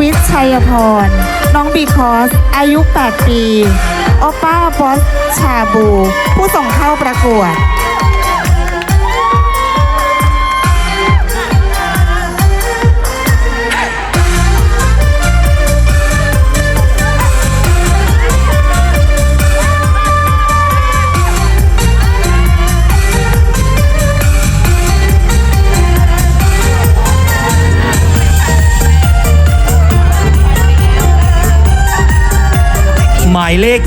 วิทชัยพร น้องบีคอส อายุ 8 ปี โอป้าบอส ชาบู ผู้ส่งเข้าประกวดายเลข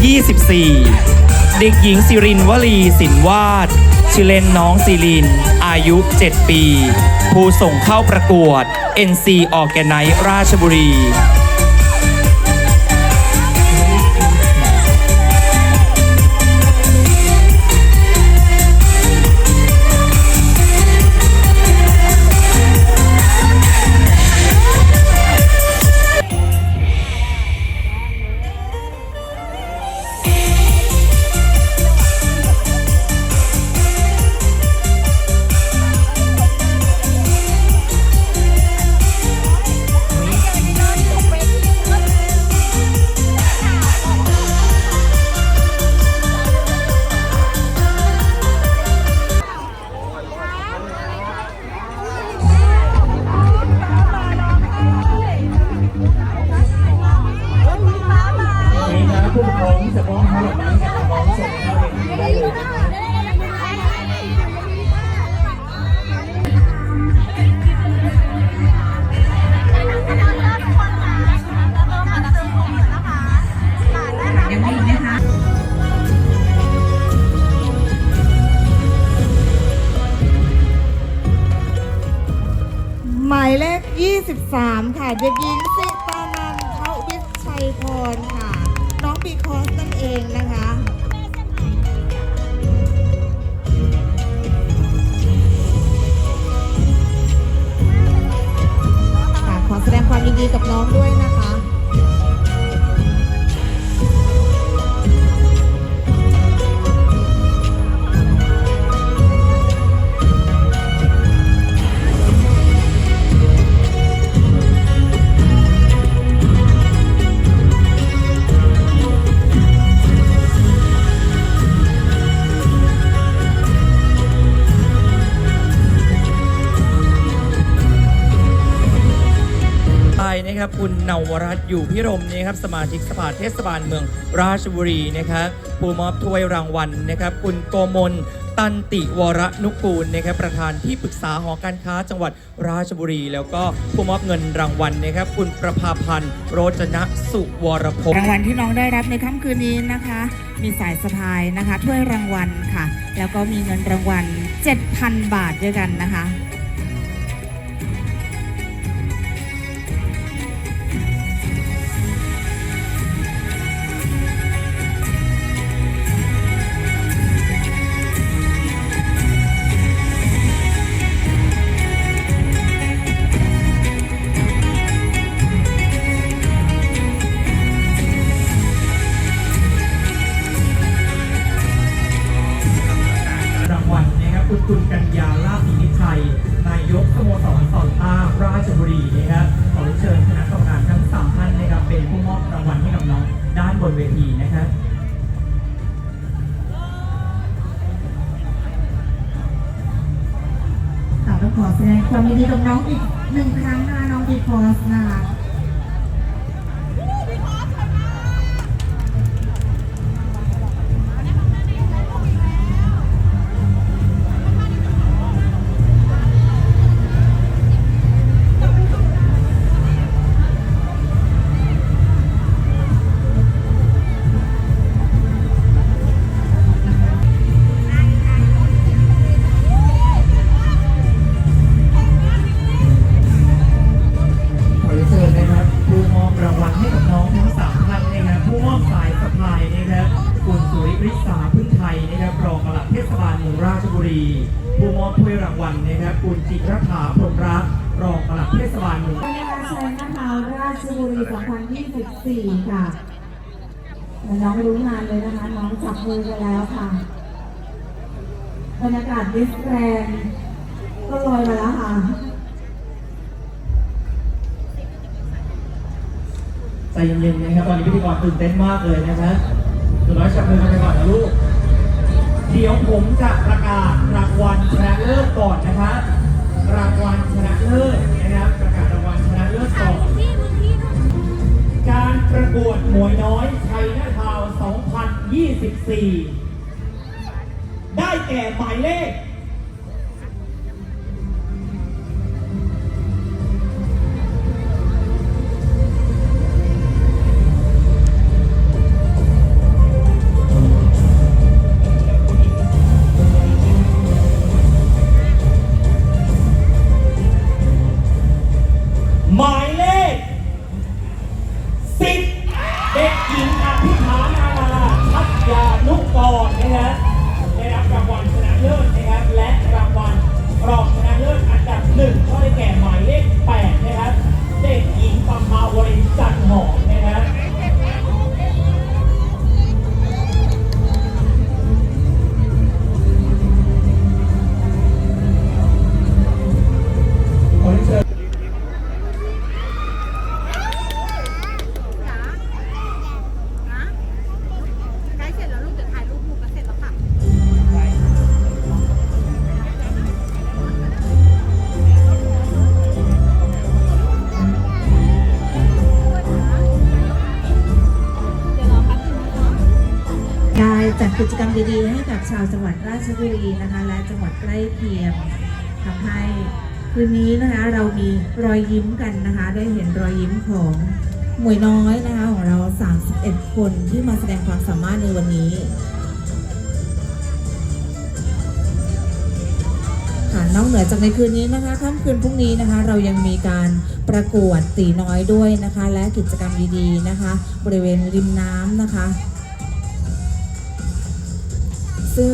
24 เด็กหญิงสิรินวลีสินวาด ชื่อเล่นน้องสิริน อายุ 7 ปี ผู้ส่งเข้าประกวด NC o r g a n i z e ราชบุรี ผู้ปกครองที่จะมองเขาแบบนี้มองส่งเข้าเวทีได้เลยนะครับหมายเลข 23 ค่ะ เด็กหญิงสิตานันทวิชัยพรค่ะ มีคอสนั่นเองนะคะขอแสดงความยินดีกับน้องด้วยนะคะ นะครับคุณนวรัตน์อยู่พิรมนะครับสมาชิกสภาเทศบาลเมืองราชบุรีนะครับผู้มอบถ้วยรางวัลนะครับคุณโกมลตันติวรนุกูลนะครับประธานที่ปรึกษาหอการค้าจังหวัดราชบุรี แล้วก็ผู้มอบเงินรางวัลนะครับ คุณประภาพันธ์โรจนะสุวรพงศ์รางวัลที่น้องได้รับในค่ำคืนนี้นะคะ มีสายสะพายนะคะถ้วยรางวัลค่ะ แล้วก็มีเงินรางวัล 7,000 บาทด้วยกันนะคะ คุณกัญญาลาภนิชัย นายกสโมสรสอนต้าราชบุรีนะครับขอเชิญคณะกรรมการทั้งสามท่านนะครับเป็นผู้มอบรางวัลให้กับน้องด้านบนเวทีนะครับค่ะต้องขอแสดงความยินดีกับน้องอีกหนึ่งครั้งนะคะน้องบีคอสนะคะ รหมรักรองปลัดเทศบาลเมืองบรรยากาศแสดงนะคะราชบุรี2024 ค่ะแต่น้องรู้งานเลยนะคะ น้องจับมือกันแล้วค่ะบรรยากาศดิสแกรนด์ก็ลอยมาแล้วค่ะใจเย็นๆนะครับ ตอนนี้พิธีกรตื่นเต้นมากเลยนะครับหนูน้อยจับมือกันไปก่อนนะลูก เดี๋ยวผมจะประกาศรา 4 ได้แก่หมายเลข จัดกิจกรรมดีๆ ให้กับชาวจังหวัดราชบุรีนะคะ และจังหวัดใกล้เคียงทำให้คืนนี้นะคะเรามีรอยยิ้มกันนะคะ ได้เห็นรอยยิ้มของหมวยน้อยนะคะของเรา 31 คนที่มาแสดงความสามารถในวันนี้ค่ะนอกเหนือจากในคืนนี้นะคะค่ำคืนพรุ่งนี้นะคะ เรายังมีการประกวดตีน้อยด้วยนะคะ และกิจกรรมดีๆนะคะ บริเวณริมน้ำนะคะ ซึ่ง